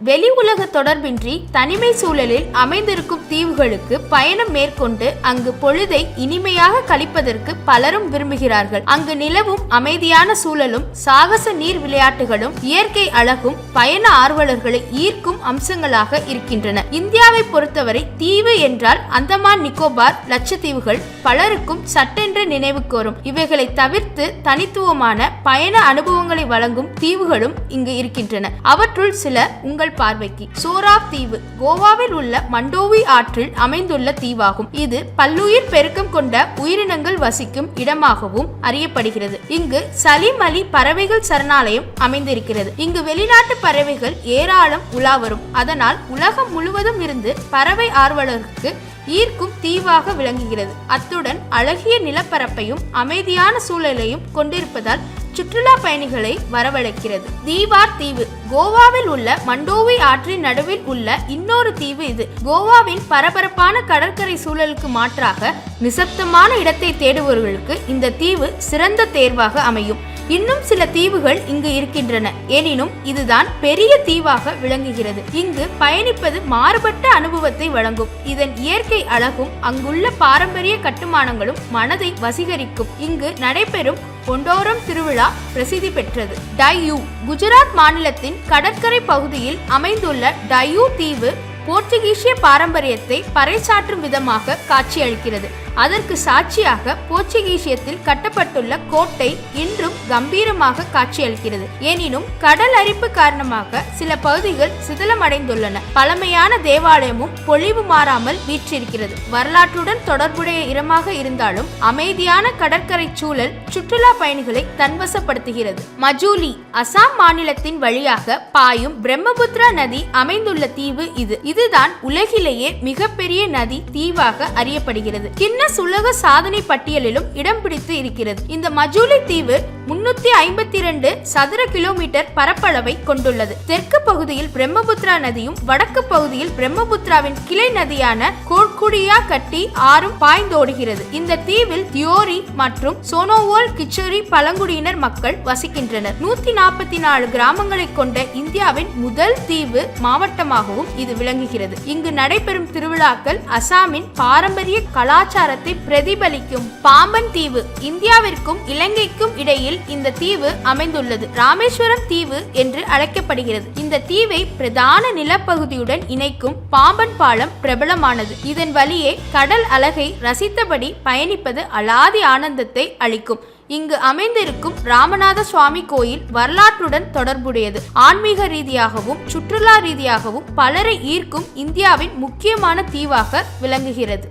வெளி உலக தொடர்பின்றி தனிமை சூழலில் அமைந்திருக்கும் தீவுகளுக்கு பயணம் மேற்கொண்டு அங்கு பொழுதை இனிமையாக கழிப்பதற்கு பலரும் விரும்புகிறார்கள். அங்கு நிலவும் அமைதியான சூழலும் சாகச நீர் விளையாட்டுகளும் இயற்கை அழகும் பயண ஆர்வலர்களை ஈர்க்கும் அம்சங்களாக இருக்கின்றன. இந்தியாவை பொறுத்தவரை தீவு என்றால் அந்தமான் நிக்கோபார் லட்சத்தீவுகள் பலருக்கும் சட்டென்று நினைவுக்கு வரும் இவைகளை தவிர்த்து தனித்துவமான பயண அனுபவங்களை வழங்கும் தீவுகளும் இங்கு இருக்கின்றன. அவற்றுள் சில உங்கள் உங்கள் பார்வைக்கு. சோராப் தீவு கோவாவில் உள்ள மண்டோவி ஆற்றில் அமைந்துள்ள தீவாகும். இது பல்லுயிர் பெருக்கம் கொண்ட உயிரினங்கள் வசிக்கும் இடமாகவும் அறியப்படுகிறது. இங்கு சலிம் அலி பறவைகள் சரணாலயம் அமைந்திருக்கிறது. இங்கு வெளிநாட்டு பறவைகள் ஏராளம் உலா வரும். அதனால் உலகம் முழுவதும் இருந்து பறவை ஆர்வலருக்கு ஈர்க்கும் தீவாக விளங்குகிறது. அத்துடன் அழகிய நிலப்பரப்பையும் அமைதியான சூழலையும் கொண்டிருப்பதால் சுற்றுலா பயணிகளை வரவழைக்கிறது. தீவார் தீவு. கோவாவில் உள்ள மண்டோவி ஆற்றின் நடுவில் உள்ள இன்னொரு தீவு இது. கோவாவின் பரபரப்பான கடற்கரை சூழலுக்கு மாற்றாக நிசப்தமான இடத்தை தேடுபவர்களுக்கு இந்த தீவு சிறந்த தேர்வாக அமையும். இன்னும் சில தீவுகள் இங்கு இருக்கின்றன. எனினும் இதுதான் பெரிய தீவாக விளங்குகிறது. இங்கு பயணிப்பது மாறுபட்ட அனுபவத்தை வழங்கும். இதன் இயற்கை அழகும் அங்குள்ள பாரம்பரிய கட்டுமானங்களும் மனதை வசீகரிக்கும். இங்கு நடைபெறும் கொண்டோரம் திருவிழா பிரசித்தி பெற்றது. டையூ குஜராத் மாநிலத்தின் கடற்கரை பகுதியில் அமைந்துள்ள டையூ தீவு போர்ச்சுகீசிய பாரம்பரியத்தை பறைசாற்றும் விதமாக காட்சியளிக்கிறது. அதற்கு சாட்சியாக போர்ச்சுகீசியத்தில் கட்டப்பட்டுள்ள கோட்டை இன்றும் கம்பீரமாக காட்சியளிக்கிறது. எனினும் கடல் அரிப்பு காரணமாக சில பகுதிகள் சிதிலமடைந்துள்ளன. பழமையான தேவாலயமும் பொழிவு மாறாமல் வீற்றிருக்கிறது. வரலாற்றுடன் தொடர்புடைய இடமாக இருந்தாலும் அமைதியான கடற்கரை சூழல் சுற்றுலா பயணிகளை தன்வசப்படுத்துகிறது. மஜூலி அசாம் மாநிலத்தின் வழியாக பாயும் பிரம்மபுத்திரா நதி அமைந்துள்ள தீவு இது. இதுதான் உலகிலேயே மிகப்பெரிய நதி தீவாக அறியப்படுகிறது. கின்னஸ் உலக சாதனை பட்டியலிலும் இடம் பிடித்து இருக்கிறது. இந்த மஜூலி தீவு முன்னூத்தி ஐம்பத்தி இரண்டு சதுர கிலோமீட்டர் பரப்பளவை கொண்டுள்ளது. தெற்கு பகுதியில் பிரம்மபுத்திரா நதியும் வடக்கு பகுதியில் பிரம்மபுத்திராவின் கிளை நதியான கோர்குடியா கட்டி ஆறும் பாய்ந்தோடுகிறது. இந்த தீவில் தியோரி மற்றும் சோனோவோல் கிச்சோரி பழங்குடியினர் மக்கள் வசிக்கின்றனர். நூத்தி நாற்பத்தி நாலு கிராமங்களை கொண்ட இந்தியாவின் முதல் தீவு மாவட்டமாகவும் இது விளங்குகிறது. இங்கு நடைபெறும் திருவிழாக்கள் அசாமின் பாரம்பரிய கலாச்சார கலாச்சாரத்தை பிரதிபலிக்கும் பாம்பன் தீவு இந்தியாவிற்கும் இலங்கைக்கும் இடையில் இந்த தீவு அமைந்துள்ளது. ராமேஸ்வரம் தீவு என்று அழைக்கப்படுகிறது. இந்த தீவை பிரதான நிலப்பகுதியுடன் இணைக்கும் பாம்பன் பாலம் பிரபலமானது. இதன் வழியே கடல் அழகை ரசித்தபடி பயணிப்பது அலாதி ஆனந்தத்தை அளிக்கும். இங்கு அமைந்திருக்கும் ராமநாத சுவாமி கோயில் வரலாற்றுடன் தொடர்புடையது. ஆன்மீக ரீதியாகவும் சுற்றுலா ரீதியாகவும் பலரை ஈர்க்கும் இந்தியாவின் முக்கியமான தீவாக விளங்குகிறது.